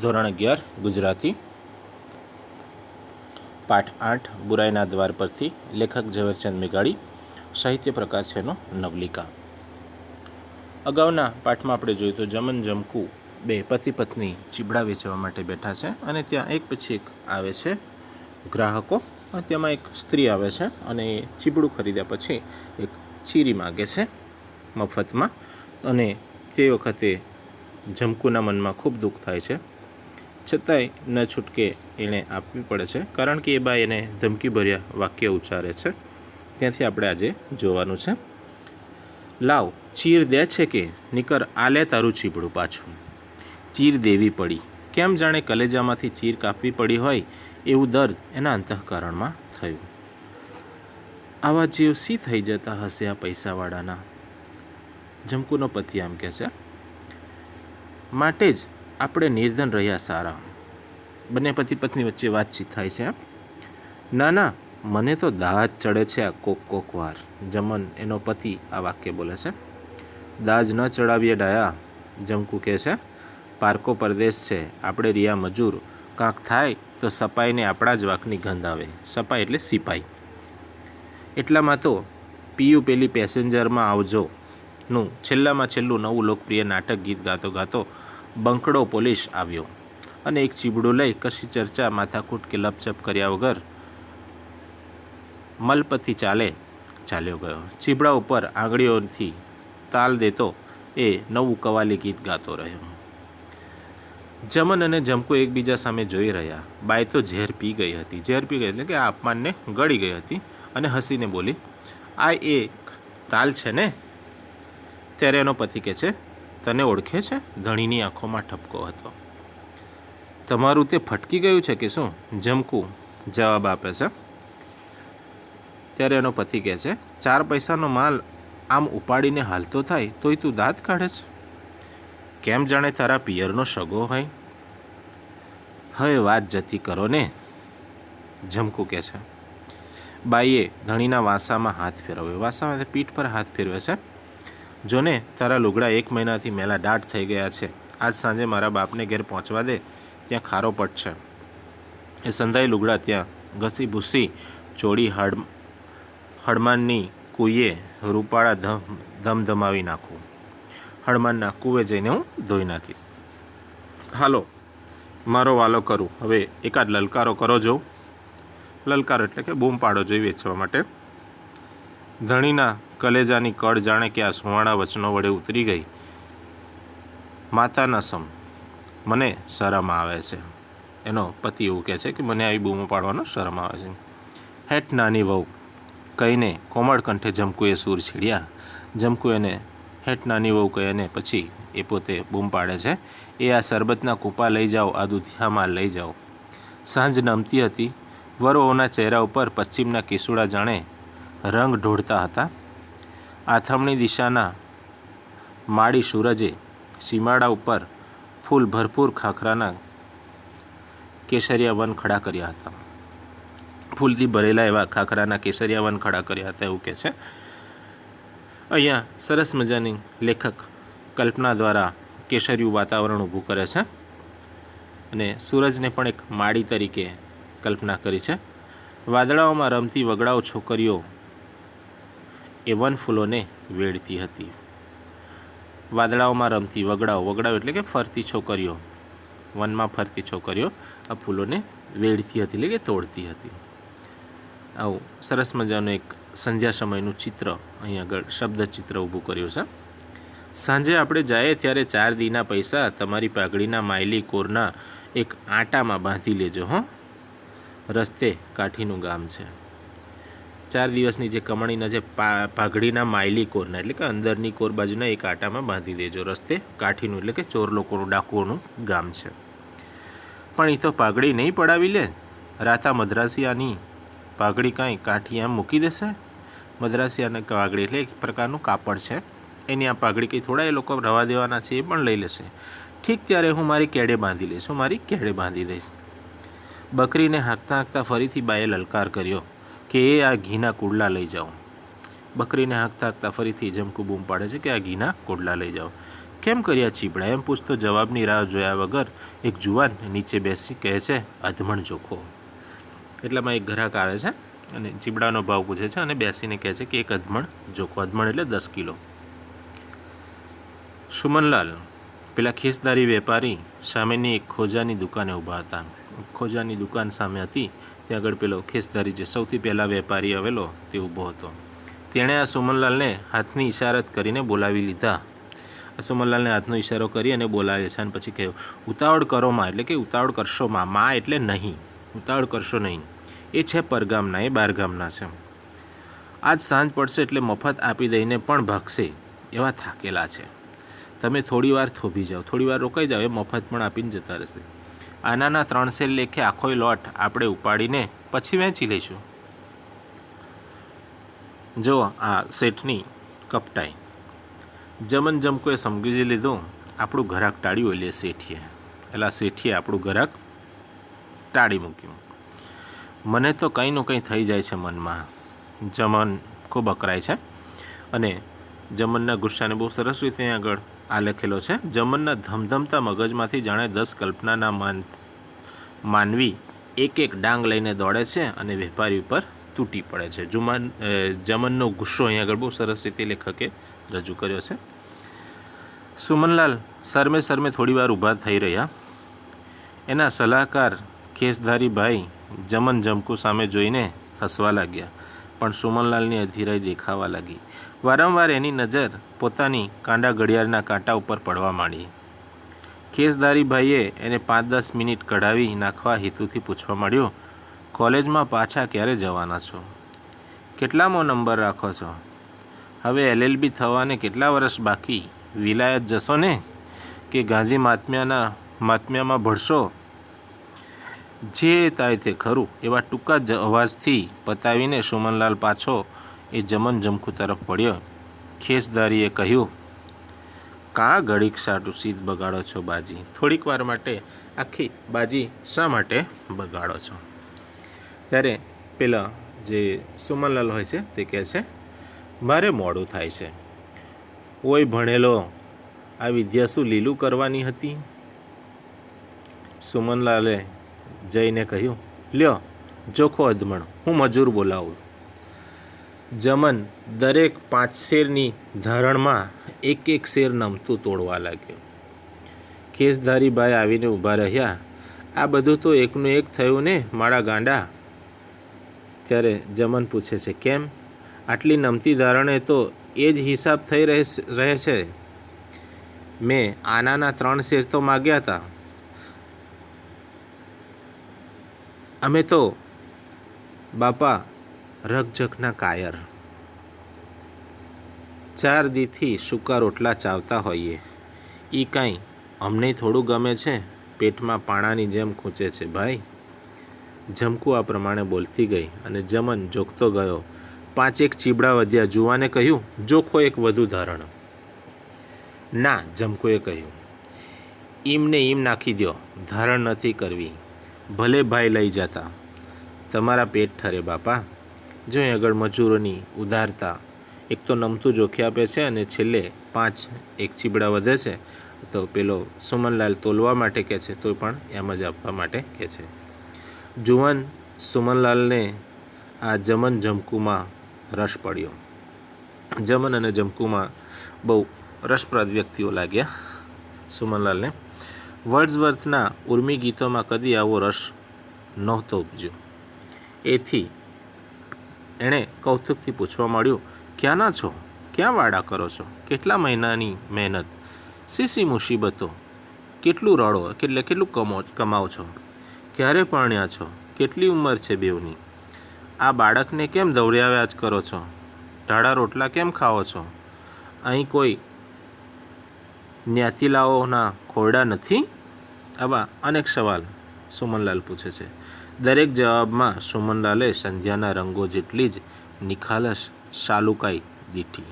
ધોરણ અગિયાર, ગુજરાતી. પાઠ આઠ, બુરાઈના દ્વાર પરથી લેખક ઝવેરચંદ મેઘાડી સાહિત્ય પ્રકાર છે એનો નવલિકા. અગાઉના પાઠમાં આપણે જોયું તો જમન જમકુ બે પતિ પત્ની ચીબડા વેચવા માટે બેઠા છે અને ત્યાં એક પછી એક આવે છે ગ્રાહકો. અને તેમાં એક સ્ત્રી આવે છે અને એ ચીબડું ખરીદ્યા પછી એક ચીરી માગે છે મફતમાં. અને તે વખતે જમકુના મનમાં ખૂબ દુઃખ થાય છે. છતાંય ન છૂટકે એણે આપવી પડે છે, કારણ કે એ બા એને ધમકીભર્યા વાક્ય ઉચ્ચારે છે. ત્યાંથી આપણે આજે જોવાનું છે. લાવ, ચીર દે છે કે, નીકર આલે તારું ચીપડું પાછું. ચીર દેવી પડી. કેમ જાણે કલેજામાંથી ચીર કાપવી પડી હોય એવું દર્દ એના અંતઃકરણમાં થયું. આવા જીવ સી થઈ જતા હશે આ પૈસાવાળાના? જમકુનો પતિ આમ કહે છે, માટે જ આપણે નિર્ધન રહ્યા સારા. બંને પતિ પત્ની વચ્ચે વાતચીત થાય છે ના ના, મને તો દાજ ચડે છે આ કોક કોક વાર. જમન એનો પતિ આ વાક્ય બોલે છે. દાજ ન ચડાવીએ ડાયા જમકુ કહે છે. પારકો પરદેશ છે, આપણે રિયા મજૂર. કાંક થાય તો સપાઈને આપણા જ વાકની ગંધ આવે. સપાઈ એટલે સિપાઈ. એટલામાં તો પીયુ પેલી પેસેન્જરમાં આવજો. નું, છેલ્લામાં છેલ્લું નવું લોકપ્રિય નાટક ગીત ગાતો ગાતો બંકડો પોલીસ આવ્યો અને એક ચીબડું લઈ કશી ચર્ચા, માથાકૂટ કે લપચપ કર્યા વગર મલપથી ચાલે, ચાલ્યો ગયો. ચીબડા ઉપર આંગળીઓથી તાલ દેતો એ નવું કવાલી ગીત ગાતો રહ્યો. જમન અને જમકો એકબીજા સામે જોઈ રહ્યા. બાય તો ઝેર પી ગઈ હતી. ઝેર પી ગઈ એટલે કે આ અપમાનને ગળી ગઈ હતી અને હસીને બોલી, આ એક તાલ છે ને? ત્યારે એનો પતિ કહે છે તને ઓળખે છે? ધણીની આંખોમાં ઠપકો હતો. તમારું તે ફટકી ગયું છે કે શું? જમકું જવાબ આપે છે. ત્યારે એનો પતિ કહે છે, ચાર પૈસાનો માલ આમ ઉપાડીને હાલતો થાય તોય તું દાંત કાઢે છે. કેમ જાણે તારા પિયરનો સગો હોય? હવે વાત જતી કરો ને. જમકું કહે છે, બાઈએ ધણીના વાસામાં હાથ ફેરવ્યો. વાસામાં પીઠ પર હાથ ફેરવે છે. જોને, તારા લુગડા એક મહિનાથી મેલા દાટ થઈ ગયા છે. આજ સાંજે મારા બાપને ઘેર પહોંચવા દે, ત્યાં ખારો પટ છે. એ સંધાઈ લુગડા ત્યાં ઘસી ભૂસી ચોડી હડ, હડમાનની કુઈએ રૂપાળા ધમ, ધમધમાવી નાખું. હડમાનના કૂવે જઈને હું ધોઈ નાખીશ. હાલો, મારો વાલો કરું. હવે એકાદ લલકારો કરો જો. લલકારો એટલે કે બૂમ પાડો જોઈ વેચવા માટે. ધણીના કલેજાની કળ જાણે કે આ સુવાણા વચનો વડે ઉતરી ગઈ. માતાના સમ, મને શરમ આવે છે. એનો પતિ એવું કહે છે કે, મને આવી બૂમો પાડવાનો શરમ આવે છે. હેઠ નાની વહુ, કહીને કોમળ કંઠે જમકુએ સૂર છીડ્યા. જમકુ એને હેઠ નાની વહુ કહીને પછી એ પોતે બૂમ પાડે છે. એ આ શરબતના કૂપા લઈ જાઓ, આ દુધિયામાં લઈ જાઓ. સાંજ નમતી હતી. વરોઓના ચહેરા ઉપર પશ્ચિમના કેસુડા જાણે રંગ ઢોળતા હતા. આથમણી દિશાના માળી સૂરજે સીમાડા ઉપર ફૂલ ભરપૂર ખાખરાના કેસરિયા વન ખડા કર્યા હતા. ફૂલથી ભરેલા એવા ખાખરાના કેસરિયા વન ખડા કર્યા હતા એવું કહે છે. અહીંયા સરસ મજાની લેખક કલ્પના દ્વારા કેસરિયું વાતાવરણ ઊભું કરે છે અને સૂરજને પણ એક માળી તરીકે કલ્પના કરી છે. વાદળાઓમાં રમતી વગડાઓ છોકરીઓ એ વન ફૂલોને વેડતી હતી. વાદળાઓમાં રમતી વગડાઓ વગડાઓ એટલે કે ફરતી છોકરીઓ, વનમાં ફરતી છોકરીઓ આ ફૂલોને વેડતી હતી, એટલે કે તોડતી હતી. આવું સરસ મજાનું એક સંધ્યા સમયનું ચિત્ર અહીં આગળ શબ્દ ચિત્ર ઊભું કર્યું છે. સાંજે આપણે જઈએ ત્યારે ચાર દીના પૈસા તમારી પાઘડીના માયલી કોરના એક આટામાં બાંધી લેજો, હં. રસ્તે કાઠીનું ગામ છે. ચાર દિવસની જે કમણીના જે પાઘડીના માયલી કોરના, એટલે કે અંદરની કોર બાજુના એક આટામાં બાંધી દેજો રસ્તે, કાઠીનું એટલે કે ચોર લોકોનું ડાકુઓનું ગામ છે. પણ એ તો પાઘડી નહીં પડાવી લે. રાતા મદ્રાસિયાની પાઘડી કાંઈ કાઠી આમ મૂકી દેશે? મદ્રાસિયાની પાઘડી એટલે એક પ્રકારનું કાપડ છે. એની આ પાઘડી કંઈ થોડા એ લોકો રવા દેવાના છે એ પણ લઈ લેશે. ઠીક ત્યારે હું મારી કેડે બાંધી લઈશ, હું મારી કેડે બાંધી દઈશ. બકરીને હાંકતા હાંકતા ફરીથી બાએ લલકાર કર્યો. કે એ આ ઘીના કુડલા લઈ જાઓ. બકરીને હાંકતા હાંકતા ફરીથી જમકુ બૂમ પાડે છે કે આ ઘીના કુડલા લઈ જાઓ. કેમ કર્યા ચીપડા એમ પૂછતો જવાબની રાહ જોયા વગર એક જુવાન નીચે બેસી કહે છે, અધમણ ચોખ્ખો એટલામાં એક ગ્રાહક આવે છે અને ચીપડાનો ભાવ પૂછે છે અને બેસીને કહે છે કે એક અધમણ જોખો અધમણ એટલે દસ કિલો. સુમનલાલ, પેલા ખીસદારી વેપારી સામેની એક ખોજાની દુકાને ઊભા હતા. ખોજાની દુકાન સામે હતી ત્યાં આગળ પેલો ખેસદારી જે સૌથી પહેલાં વેપારી આવેલો તે ઊભો હતો. તેણે આ સુમનલાલને હાથની ઇશારત કરીને બોલાવી લીધા. આ સુમનલાલને હાથનો ઇશારો કરી અને બોલાવે છે અને પછી કહ્યું ઉતાવળ કરો માં, એટલે કે, ઉતાવળ કરશો માં. માં એટલે નહીં. ઉતાવળ કરશો નહીં. એ છે પરગામના, એ બારગામના છે. આજ સાંજ પડશે એટલે મફત આપી દઈને પણ ભાગશે એવા થાકેલા છે. તમે થોડી વાર થોભી જાઓ. થોડી વાર રોકાઈ જાઓ, એ મફત પણ આપીને જતા રહેશે. આનાના ત્રણ સેલ લેખે આખોય લોટ આપણે ઉપાડીને પછી વેચી લઈશું. જો આ શેઠની કપટાઈ. જમન જમકોએ સમજી લીધું, આપણું ઘરાક ટાળ્યું એટલે શેઠીએ. એટલે શેઠીએ આપણું ઘરાક ટાળી મૂક્યું. મને તો કંઈનું કંઈ થઈ જાય છે મનમાં. જમન ખૂબ અકરાય છે. અને જમનના ગુસ્સાને બહુ સરસ રીતે આગળ આ લખેલો છે. જમનના ધમધમતા મગજમાંથી જાણે દસ કલ્પનાના માન, માનવી એક એક ડાંગ લઈને દોડે છે અને વેપારી ઉપર તૂટી પડે છે. જુમાન જમનનો ગુસ્સો અહીં આગળ બહુ સરસ રીતે લેખકે રજૂ કર્યો છે. સુમનલાલ સરમે સરમે થોડીવાર ઊભા થઈ રહ્યા. એના સલાહકાર કેસધારી ભાઈ જમન જમકુ સામે જોઈને હસવા લાગ્યા. પણ સુમનલાલની અધીરાઈ દેખાવા લાગી. વારંવાર એની નજર પોતાની કાંડા ઘડિયાળના કાંટા ઉપર પડવા માંડી. કેસધારી ભાઈએ એને પાંચ દસ મિનિટ કઢાવી નાખવા હેતુથી પૂછવા માંડ્યો, કોલેજમાં પાછા ક્યારે જવાના છો? કેટલામો નંબર રાખો છો? હવે એલએલબી થવાને કેટલા વર્ષ બાકી? વિલાયત જશો ને? કે ગાંધી મહાત્મ્યાના મહાત્મ્યામાં ભળશો જે તાય તે ખરું, એવા ટૂંકા જ અવાજથી પતાવીને સુમનલાલ પાછો એ જમન જમખુ તરફ પડ્યો ખેસદારીએ કહ્યું, કા ઘડીક સાટું સીધ બગાડો છો બાજી? થોડીક વાર માટે આખી બાજી શા માટે બગાડો છો? ત્યારે પેલા જે સુમનલાલ હોય છે તે કહે છે, મારે મોડું થાય છે. ઓય ભણેલો, આ વિદ્યા શું લીલું કરવાની હતી? સુમનલાલે જઈને કહ્યું, લ્યો જોખો અદમણ હું મજૂર બોલાવું. જમન દરેક પાંચ શેરની ધારણમાં એક એક શેર નમતું તોડવા લાગ્યો. કેસધારી ભાઈ આવીને ઊભા રહ્યા. આ બધું તો એકનું એક થયું ને, મારા ગાંડા? ત્યારે જમન પૂછે છે, કેમ? આટલી નમતી ધારણે તો એ જ હિસાબ થઈ રહે છે? મેં આનાના ત્રણ શેર તો માગ્યા હતા અમે તો બાપા રકઝકના કાયર. ચાર દીથી સૂકા રોટલા ચાવતા હોઈએ. એ કાંઈ અમને થોડું ગમે છે? પેટમાં પાણાની જેમ ખૂંચે છે ભાઈ. જમકુ આ પ્રમાણે બોલતી ગઈ અને જમન જોખતો ગયો. પાંચેક ચીબડા વધ્યા. જુવાને કહ્યું, જોખો એક વધુ ધારણ. ના, જમકુએ કહ્યું. ઈમને ઈમ નાખી દો ધારણ નથી કરવી. ભલે ભાઈ લઈ જતા. તમારા પેટ ઠરે બાપા. જો આગળ મજૂરોની ઉધારતા એક તો નમતું જોખી આપે છે અને છેલ્લે પાંચ એક ચીબડા વધે છે, તો પેલો સુમનલાલ તોલવા માટે કહે છે તો પણ એમ જ આપવા માટે કહે છે. જુવાન સુમનલાલને આ જમન જમકુમાં રસ પડ્યો. જમન અને જમકુમાં બહુ રસપ્રદ વ્યક્તિઓ લાગ્યા સુમનલાલને. વર્ડ્સવર્થના ઉર્મી ગીતોમાં કદી આવો રસ નહોતો ઉપજ્યો. એથી એણે કૌતુકથી પૂછવા માંડ્યું, ક્યાંના છો? ક્યાં વાડા કરો છો? કેટલા મહિનાની મહેનત? સીસી મુસીબતો? કેટલું રડો? એટલે કેટલું કમો કમાઓ છો? ક્યારે પરણ્યા છો? કેટલી ઉંમર છે બેવની આ બાળકને કેમ દવડ્યાવ્યા જ કરો છો? ઢાળા રોટલા કેમ ખાઓ છો? અહીં કોઈ ન્યાતીલાઓના ખોરડા નથી? આવા અનેક સવાલ સુમનલાલ પૂછે છે. દરેક જવાબમાં સુમનલાલે સંધ્યાના રંગો જેટલી જ નિખાલસ સાલુકાઈ દીઠી.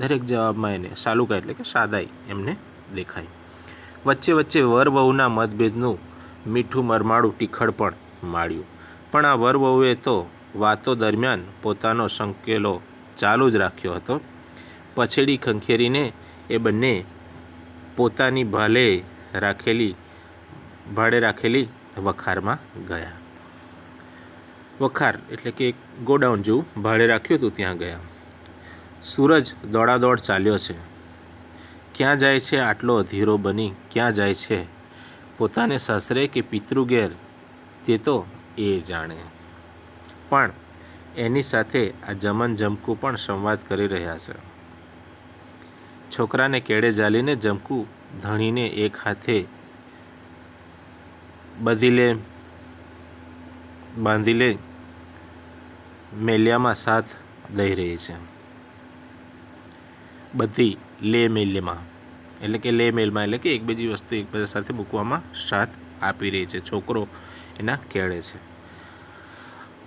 દરેક જવાબમાં એને સાલુકાઈ એટલે કે સાદાઈ એમને દેખાય. વચ્ચે વચ્ચે વર વહુના મતભેદનું મીઠું મરમાડું ટીખળ પણ માળ્યું. પણ આ વર વહુએ તો વાતો દરમિયાન પોતાનો સંકેલો ચાલુ જ રાખ્યો હતો. પછેડી ખંખેરીને એ બંને પોતાની ભાલે રાખેલી, ભાડે રાખેલી વખારમાં ગયા. વખાર એટલે કે ગોડાઉન જેવું ભાડે રાખ્યું હતું ત્યાં ગયા. સૂરજ દોડાદોડ ચાલ્યો છે. ક્યાં જાય છે આટલો અધીરો બની, ક્યાં જાય છે? પોતાને સાસરે કે પિતૃઘેર તે તો એ જાણે. પણ એની સાથે આ જમન જમકુ પણ સંવાદ કરી રહ્યા છે. છોકરાને કેળે જાલીને જમકું ધણીને એક હાથે બધી લે બાંધી લે મેલિયામાં સાથ દઈ રહી છે. બધી લે મેલ્યમાં. એટલે કે લે મેલમાં, એટલે કે એકબીજી વસ્તુ એકબીજા સાથે મૂકવામાં સાથ આપી રહી છે. છોકરો એના કેળે છે.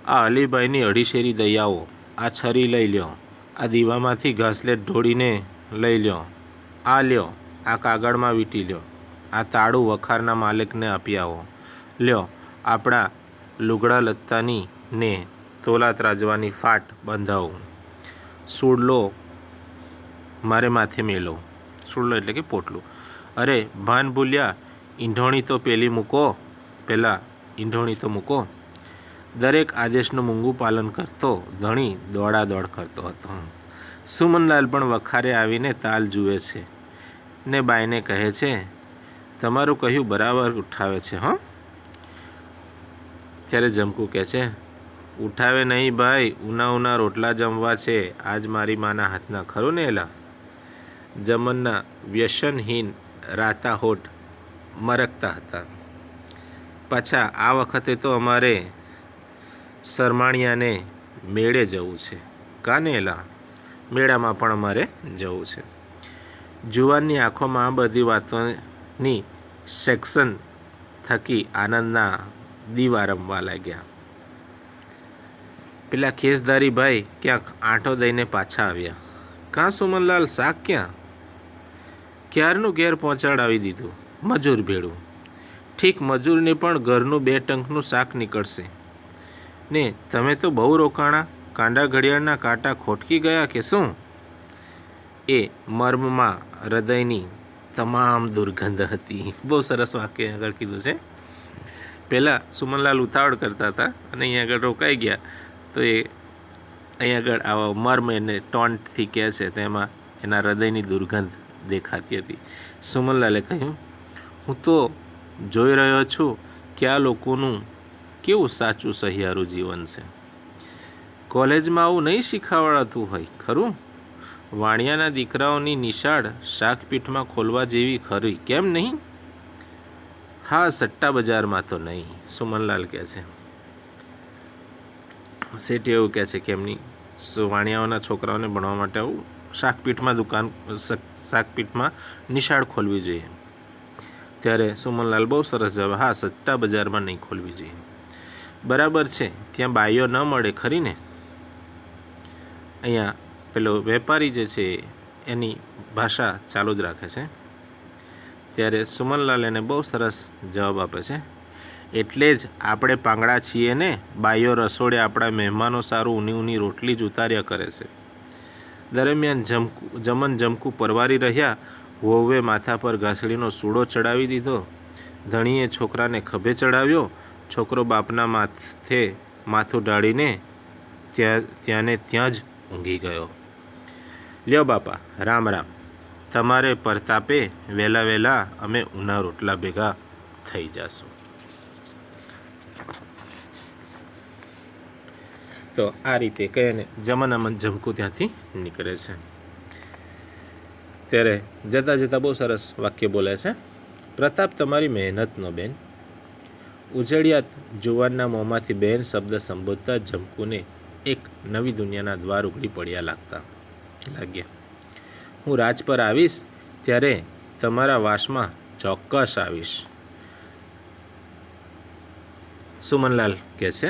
આ અલીભાઈની અઢીશેરી દયાઓ, આ છરી લઈ લ્યો. આ દીવામાંથી ઘાસલેટ ઢોળીને લઈ લ્યો. આ લ્યો. આ કાગળમાં વીંટી લ્યો. આ તાળું વખારના માલિકને આપી આવો. લ્યો, આપણા લુગડા લત્તાની ને તોલા ત્રાજવાની ફાટ બંધાવો. સુડલો મારે માથે મેલો. સુડલો એટલે કે પોટલું. અરે, ભાન ભૂલ્યા ઈંઢોણી તો પેલી મૂકો. પહેલાં ઈંઢોણી તો મૂકો. દરેક આદેશનું મૂંગું પાલન કરતો, ધણી દોડા દોડ કરતો હતો. સુમનલાલ પણ વખારે આવીને તાલ જુએ છે ને બાઈને કહે છે, તમારું કહ્યું બરાબર ઉઠાવે છે, હં? ત્યારે જમકુ કહે છે, ઉઠાવે નહીં ભાઈ, ઉના ઉના રોટલા જમવા છે, આજ મારી માના હાથના ખરું ને એલા? જમનના વ્યસનહીન રાતા હોઠ મરકતા હતા. પાછા આ વખતે તો અમારે સરમાણિયાને મેળે જવું છે. કાનેલા મેળામાં પણ અમારે જવું છે. જુવાનની આંખોમાં આ બધી વાતોની સેક્શન થકી આનંદના દીવા રમવા લાગ્યા. પેલા ખેસધારી ભાઈ ક્યાંક આંટો દઈને પાછા આવ્યા. કાં સુમનલાલ, શાક ક્યાં? ક્યારનું ઘેર પહોંચાડાવી દીધું, મજૂર ભેળું. ઠીક મજૂરને પણ ઘરનું બે ટંકનું શાક નીકળશે. ને, તમે તો બહુ રોકાણા કાંડા ઘડિયાળના કાંટા ખોટકી ગયા કે શું? એ મર્મમાં હૃદયની તમામ દુર્ગંધ હતી. બહુ સરસ વાક્ય આગળ કીધું છે. પહેલાં સુમનલાલ ઉતાવળ કરતા હતા અને અહીંયા આગળ રોકાઈ ગયા. તો એ અહીં આગળ આવા મર્મ એને ટોન્ટથી કહે છે તેમાં એના હૃદયની દુર્ગંધ દેખાતી હતી. સુમનલાલે કહ્યું, હું તો જોઈ રહ્યો છું કે આ લોકોનું કેવું સાચું સહિયારું જીવન છે. કોલેજમાં આવું નહીં શીખવાડાતું હોય, ખરું? વાણિયાના દીકરાઓની નિશાળ શાકપીઠમાં ખોલવા જેવી ખરી, કેમ નહીં? હા, સટ્ટા બજારમાં તો નહીં, સુમનલાલ કહે છે. શેઠ એવું કહે છે કે એમની વાણિયાઓના છોકરાઓને ભણવા માટે આવું શાકપીઠમાં દુકાન શાકપીઠમાં નિશાળ ખોલવી જોઈએ. ત્યારે સુમનલાલ બહુ સરસ જવાબ, હા, સટ્ટા બજારમાં નહીં ખોલવી જોઈએ. બરાબર છે, ત્યાં બાઈઓ ન મળે, ખરી ને? અહીંયા પેલો વેપારી જે છે, એની ભાષા ચાલુ જ રાખે છે. ત્યારે સુમનલાલ એને બહુ સરસ જવાબ આપે છે. એટલે જ આપણે પાંગડા છીએ ને, બાઈઓ રસોડે આપણા મહેમાનો સારું ઊની ઊની રોટલી જ ઉતાર્યા કરે છે. દરમિયાન જમકુ, જમન જમકું પરવારી રહ્યા, વહુએ માથા પર ઘાસડીનો સૂડો ચડાવી દીધો. ધણીએ છોકરાને ખભે ચડાવ્યો છોકરો બાપના માથે માથું ઢાળીને ત્યાં, ત્યાંને ત્યાં જ ઊંઘી ગયો. લ્યો બાપા, રામ રામ. તમારે પરતાપે વહેલા વહેલા અમે ઉના રોટલા ભેગા થઈ જશું. તો આ રીતે કહીને જમાનામાં જમકું ત્યાંથી નીકળે છે. ત્યારે જતાં જતાં બહુ સરસ વાક્ય બોલે છે, પ્રતાપ, તમારી મહેનતનો બેન. ઉજળિયાત જુવાનના મોંમાંથી બેન શબ્દ સંબોધતા જમકુને એક નવી દુનિયાના દ્વાર ઉઘડી પડ્યા લાગતા, લાગ્યા. હું રાજ પર આવીશ ત્યારે તમારા વાસમાં ચોક્કસ આવીશ. સુમનલાલ કહે છે,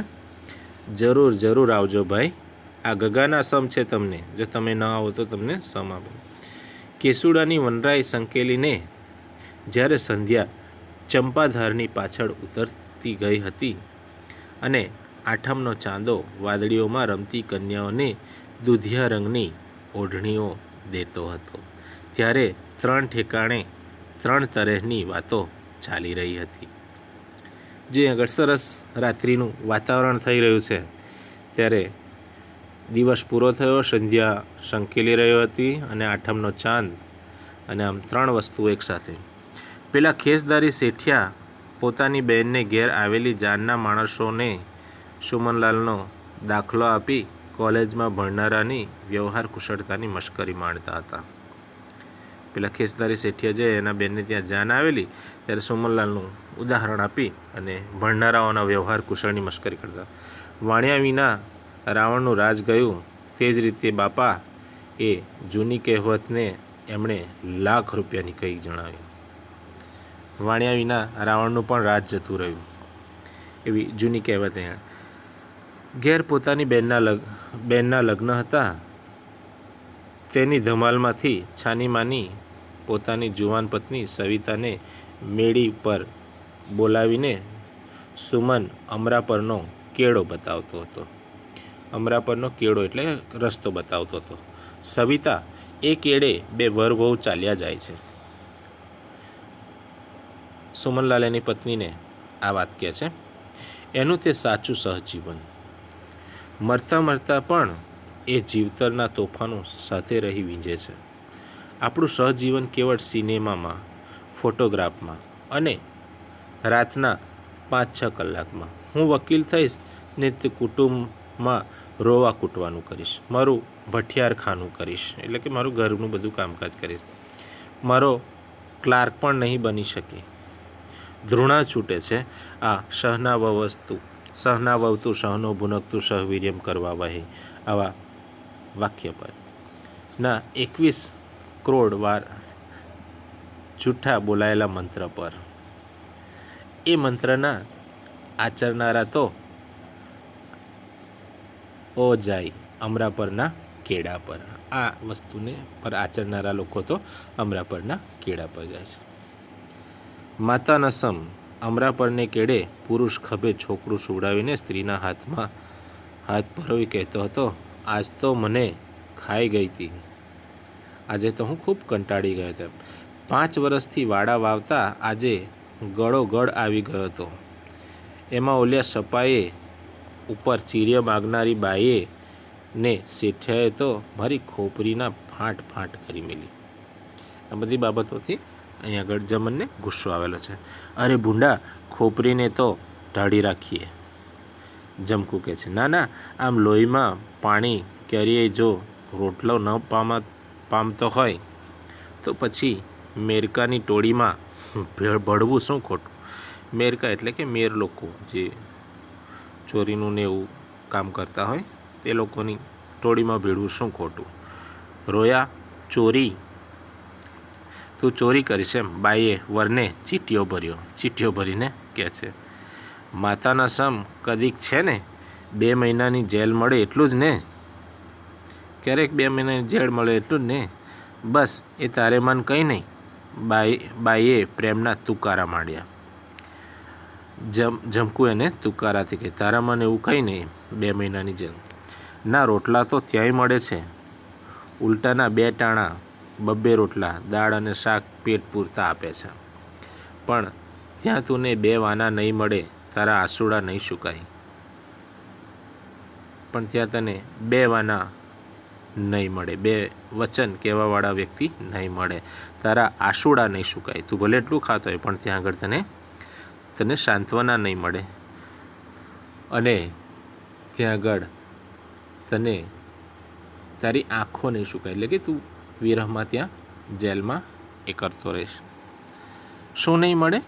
જરૂર જરૂર આવજો ભાઈ. આ ગગાના સમ છે તમને. જો તમે ન આવો તો તમને સમ આપો. કેસુડાની વનરાઈ સંકેલીને જ્યારે સંધ્યા ચંપાધારની પાછળ ઉતરતી ગઈ હતી અને આઠમનો ચાંદો વાદળીઓમાં રમતી કન્યાઓને દૂધિયા રંગની ઓઢણીઓ દેતો હતો. ત્યારે ત્રણ ઠેકાણે ત્રણ તરહની વાતો ચાલી રહી હતી. જે આગળ સરસ રાત્રિનું વાતાવરણ થઈ રહ્યું છે, ત્યારે દિવસ પૂરો થયો, સંધ્યા શંકેલી રહ્યો હતી અને આઠમનો ચાંદ અને આમ ત્રણ વસ્તુઓ એકસાથે પેલા ખેસદારી શેઠિયા પોતાની બહેનને ઘેર આવેલી જાનના માણસોને સુમનલાલનો દાખલો આપી કોલેજમાં ભણનારાની વ્યવહાર કુશળતાની મશ્કરી માણતા હતા. પેલા ખેસદારી શેઠિયા જે એના બેનને ત્યાં જાન આવેલી, ત્યારે સુમનલાલનું ઉદાહરણ આપી અને ભણનારાઓના વ્યવહાર કુશળની મશ્કરી કરતા. વાણ્યા વિના રાવણનું રાજ ગયું, તે જ રીતે બાપા એ જૂની કહેવતને એમણે લાખ રૂપિયાની કહી જણાવી. વાણ્યા વિના રાવણનું પણ રાજ જતું રહ્યું. એવી જૂની કહેવત એ ઘેર પોતાની બેનના લગ, બેનના લગ્ન હતા. તેની ધમાલમાંથી છાનીમાની પોતાની જુવાન પત્ની સવિતાને મેળી પર બોલાવીને સુમન અમરા પરનો કેળો બતાવતો હતો. અમરા પરનો કેળો એટલે રસ્તો બતાવતો હતો. સવિતા એ કેળે બે વર વહુ ચાલ્યા જાય છે. સુમનલાલ એની પત્નીને આ વાત કહે છે. એનું તે સાચું સહજીવન મરતા મરતા પણ એ જીવતરના તોફાનો સાથે રહી વીંજે છે. આપણું સહજીવન કેવળ સિનેમામાં, ફોટોગ્રાફમાં અને રાતના પાંચ છ કલાકમાં. હું વકીલ થઈશ ને તે કુટુંબમાં રોવા કૂટવાનું કરીશ. મારું ભઠિયાર ખાનું કરીશ. એટલે કે મારું ઘરનું બધું કામકાજ કરીશ. મારો ક્લાર્ક પણ નહીં બની શકે. ધૃણા છૂટે છે આ સહના વસ્તુ સહના વવતું સહનો ભુનકતું સહવીર્યમ કરવા વહે. આવા વાક્ય પર. ના, એકવીસ કરોડ વાર જૂઠા બોલાયેલા મંત્ર પર. એ મંત્રના આચરનારા તો ઓ જાય અમરા પરના કેળા પર. આ વસ્તુને પર આચરનારા લોકો તો અમરા પરના કેળા પર જાય છે. માતાના સમ અમરા પરને કેળે પુરુષ ખભે છોકરું સુવડાવીને સ્ત્રીના હાથમાં હાથ ભરવી કહેતો હતો, આજ તો મને ખાઈ ગઈ હતી આજે તો હું ખૂબ કંટાળી ગયો હતો. પાંચ વર્ષથી વાડા વાવતા આજે ગળો ગળ આવી ગયો હતો. એમાં ઓલિયા સપાએ ઉપર ચીર્ય માગનારી બાઈએ ને શેઠિયાએ તો મારી ખોપરીના ફાંટ ફાંટ કરી મેલી. આ બધી બાબતોથી અહીંયા આગળ જમનને ગુસ્સો આવેલો છે. અરે ભૂંડા, ખોપરીને તો ઢાળી રાખીએ. જમકુ કહે છે, ના ના, આમ લોહીમાં પાણી કેરીએ જો રોટલો ન પામા, પામતો હોય, તો પછી મેરકાની ટોળીમાં ભળવું શું ખોટું? મેરકા એટલે કે મેર લોકો જે ચોરીનું ને એવું કામ કરતા હોય, તે લોકોની ટોળીમાં ભીડવું શું ખોટું? રોયા ચોરી તું ચોરી કરીશ એમ. બાઈએ વરને ચીટીઓ ભર્યો. ચીટીઓ ભરીને કહે છે, માતાના સમ કદીક છે ને, બે મહિનાની જેલ મળે એટલું જ ને? ક્યારેક બે મહિનાની જેલ મળે એટલું જ ને? બસ, એ તારે મન કંઈ નહીં. બાઈ, બાઈએ પ્રેમના તુકારા માંડ્યા. જમ, જમકું એને તુકારાથી કહે, તારા મને એવું કંઈ નહીં, બે મહિનાની જેલ. ના, રોટલા તો ત્યાંય મળે છે. ઉલટાના બે ટાણા બબ્બે રોટલા, દાળ અને શાક પેટ પૂરતા આપે છે. પણ ત્યાં તુને બે વાના નહીં મળે, તારા આસુડા નહીં સુકાય. પણ ત્યાં તને બે વાના નહીં મળે, બે વચન કહેવાવાળા વ્યક્તિ નહીં મળે. તારા આસુડા નહીં સુકાય. તું ભલે એટલું ખાતો હોય, પણ ત્યાં આગળ તને તને સાંત્વના નહીં મળે. અને ત્યાં આગળ તને તારી આંખો નહીં સુકાય. એટલે કે તું વિરહમાં ત્યાં જેલમાં એ કરતો રહીશ. શું નહીં મળે?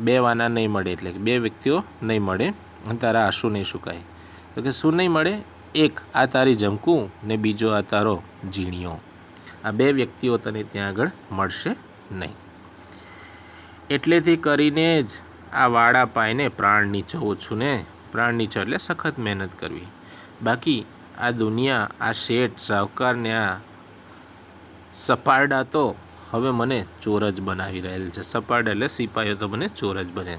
બે વાના નહીં મળે એટલે કે બે વ્યક્તિઓ નહીં મળે. અને તારા આંસુ નહીં સુકાય. તો કે શું નહીં મળે? એક, આ તારી જમકું ને બીજો આ તારો ઝીણિયો. આ બે વ્યક્તિઓ તને ત્યાં આગળ મળશે નહીં. એટલેથી કરીને જ આ વાડા પાઈને પ્રાણ નીચવું છું ને. પ્રાણ નીચો એટલે સખત મહેનત કરવી. બાકી આ દુનિયા, આ શેઠ સાહુકારને આ સપારડા તો હવે મને ચોર જ બનાવી રહેલ છે. સપારડા એટલે સિપાહીઓ તો મને ચોર જ બને.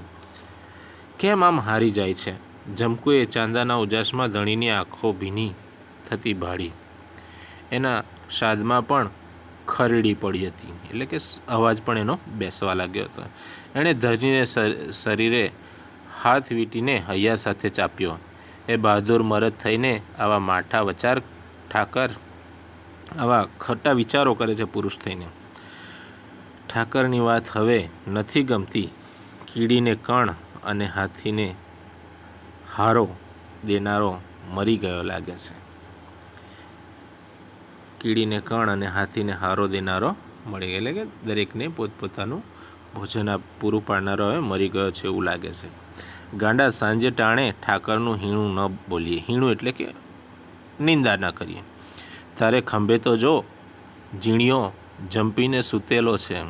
કેમ આમ હારી જાય છે? જમકુએ ચાંદાના ઉજાસમાં ધણીની આંખો ભીની થતી ભાળી. એના સાદમાં પણ ખરડી પડી હતી. એટલે કે અવાજ પણ એનો બેસવા લાગ્યો હતો. એણે ધરીને શરીરે હાથ વીટીને હૈયા સાથે ચાપ્યો. એ બહાદુર મરદ થઈને આવા માઠા વચાર ઠાકર, આવા ખોટા વિચારો કરે છે પુરુષ થઈને. ઠાકરની વાત હવે નથી ગમતી. કીડીને કણ અને હાથીને હારો દેનારો મરી ગયો લાગે છે. કીડીને કણ અને હાથીને હારો દેનારો મળી ગયો. એટલે કે દરેકને પોતપોતાનું ભોજન પૂરું પાડનારો હવે મરી ગયો છે એવું લાગે છે. ગાંડા સાંજે ટાણે ઠાકરનું હીણું ન બોલીએ. હીણું એટલે કે નિંદા ન કરીએ. તારે ખંભે તો જો ઝીણિયો જંપીને સૂતેલો છે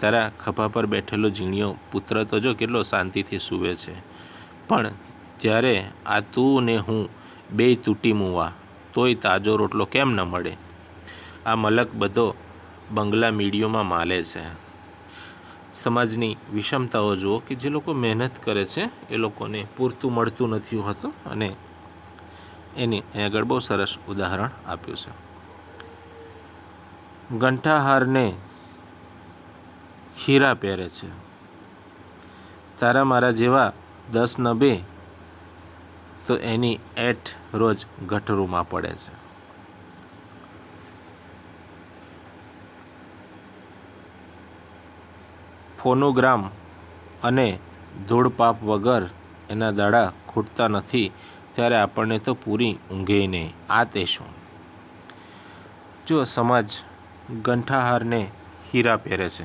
તારા ખભા પર બેઠેલો ઝીણિયો પુત્ર તો જો કેટલો શાંતિથી સૂવે છે. પણ ત્યારે આ તું ને હું બેય તૂટી મૂવા, તોય તાજો રોટલો કેમ ન મળે? આ મલક બધો બંગલા મીડિયોમાં માલે છે. સમાજની વિષમતાઓ જુઓ કે જે લોકો મહેનત કરે છે, એ લોકોને પૂરતું મળતું નથી હોતું અને એની આગળ બહુ સરસ ઉદાહરણ આપ્યું છે. ઘંટાહારને હીરા પહેરે છે. તારા મારા જેવા દસ નબે તો એની એઠ રોજ ગટરૂમાં પડે છે. ફોનોગ્રામ અને ધૂળપાપ વગર એના દાડા ખૂટતા નથી, ત્યારે આપણને તો પૂરી ઊંઘે નહીં આ તે શું? જો સમાજ ગંઠાહારને હીરા પહેરે છે.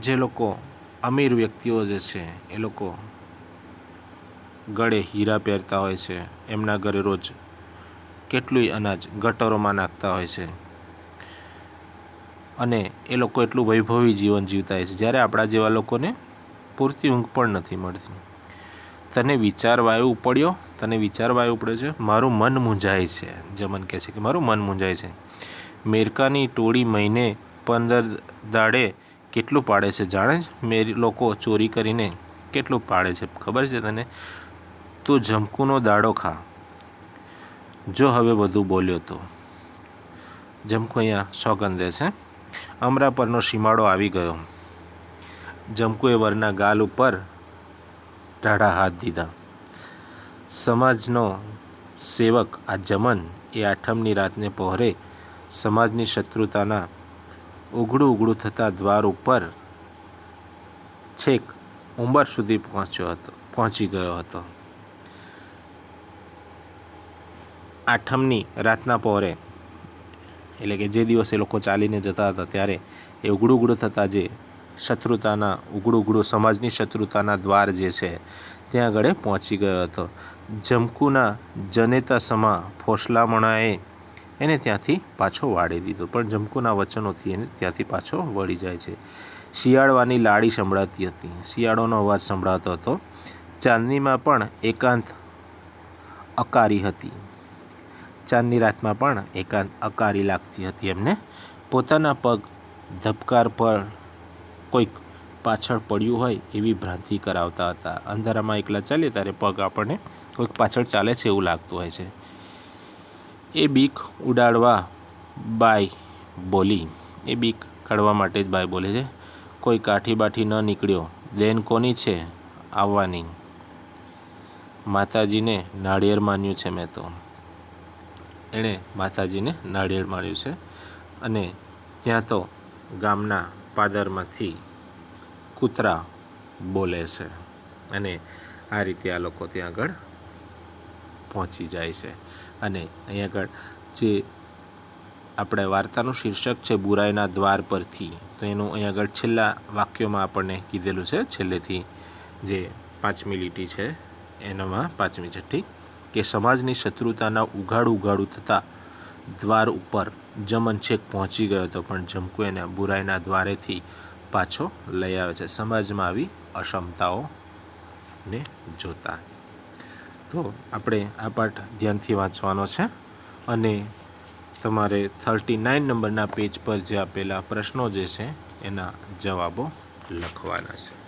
જે લોકો અમીર વ્યક્તિઓ જે છે, એ લોકો ગળે હીરા પહેરતા હોય છે, એમના ઘરે રોજ કેટલુંય અનાજ ગટરોમાં નાખતા હોય છે. અને એ લોકો એટલું વૈભવી જીવન જીવતા હોય છે. જ્યારે આપણા જેવા લોકોને પૂરતી ઊંઘ પણ નથી મળતી. તને વિચારવાયો ઉપડ્યો પડ્યો? તને વિચારવાયો ઉપડ્યો પડે છે? મારું મન મૂંઝાય છે. જમન કહે છે કે મારું મન મૂંઝાય છે. મેરકાની ટોળી મહિને પંદર દાડે કેટલું પાડે છે જાણે જ મેરી લોકો ચોરી કરીને કેટલું પાડે છે? ખબર છે તને? તું જમકુનો દાડો ખા. જો હવે બધું બોલ્યો તો. ઝમકુ અહીંયા સોગંદ છે. અમરા પરનો સીમાડો આવી ગયો. જમકુએ વરના ગાલ ઉપર ટાઢા હાથ દીધા. સમાજનો સેવક આ જમન એ આઠમની રાતને પહોરે સમાજની શત્રુતાના ઉઘડું ઉઘડું થતા દ્વાર ઉપર છેક ઉંબર સુધી પહોંચ્યો હતો, પહોંચી ગયો હતો. આઠમની રાતના પહોરે એટલે કે જે દિવસે લોકો ચાલીને જતા હતા ત્યારે એ ઉગડું ઉગડું થતાં જે શત્રુતાના ઉગડું ઉગડું સમાજની શત્રુતાના દ્વાર જે છે, ત્યાં આગળ પહોંચી ગયો હતો. જમકુના જનેતા સમા ફોસલામણાએ એને ત્યાંથી પાછો વાળી દીધો. પણ જમકુના વચનોથી એને ત્યાંથી પાછો વળી જાય છે. શિયાળવાની લાડી સંભળાતી હતી. શિયાળોનો અવાજ સંભળાતો હતો. ચાંદનીમાં પણ એકાંત અકારી હતી. ચાંદની રાતમાં પણ એકાંત અકારી લાગતી હતી એમને. પોતાના પગ ધબકાર પર કોઈક પાછળ પડ્યું હોય એવી ભ્રાંતિ કરાવતા હતા. અંધારામાં એકલા ચાલીએ ત્યારે પગ આપણને કોઈક પાછળ ચાલે છે એવું લાગતું હોય છે. એ બીક ઉડાડવા બાય બોલી. એ બીક કાઢવા માટે જ બાય બોલે છે. કોઈ કાઠી બાઠી ન નીકળ્યો. દેન કોની છે? આવવાની. માતાજીને નાળિયેર માન્યું છે મેં તો. એણે માતાજીને નાળિયેર માર્યું છે. અને ત્યાં તો ગામના પાદરમાંથી કૂતરા બોલે છે. અને આ રીતે આ લોકો ત્યાં આગળ પહોંચી જાય છે. અને અહીં આગળ જે આપણે વાર્તાનું શીર્ષક છે, બુરાઈના દ્વાર પરથી, તો એનું અહીં આગળ છેલ્લા વાક્યોમાં આપણને કીધેલું છે. છેલ્લેથી જે પાંચમી લીટી છે, એનામાં પાંચમી છઠ્ઠી કે સમાજની શત્રુતાના ઉઘાડું ઉઘાડું થતાં દ્વાર ઉપર જમન છેક પહોંચી ગયો હતો, પણ જમકુ એને બુરાઈના દ્વારેથી પાછો લઈ આવે છે. સમાજમાં આવી અક્ષમતાઓને જોતા. તો આપણે આ પાઠ ધ્યાનથી વાંચવાનો છે અને તમારે થર્ટી નાઇન નંબરના પેજ પર જે આપેલા પ્રશ્નો જે છે એના જવાબો લખવાના છે.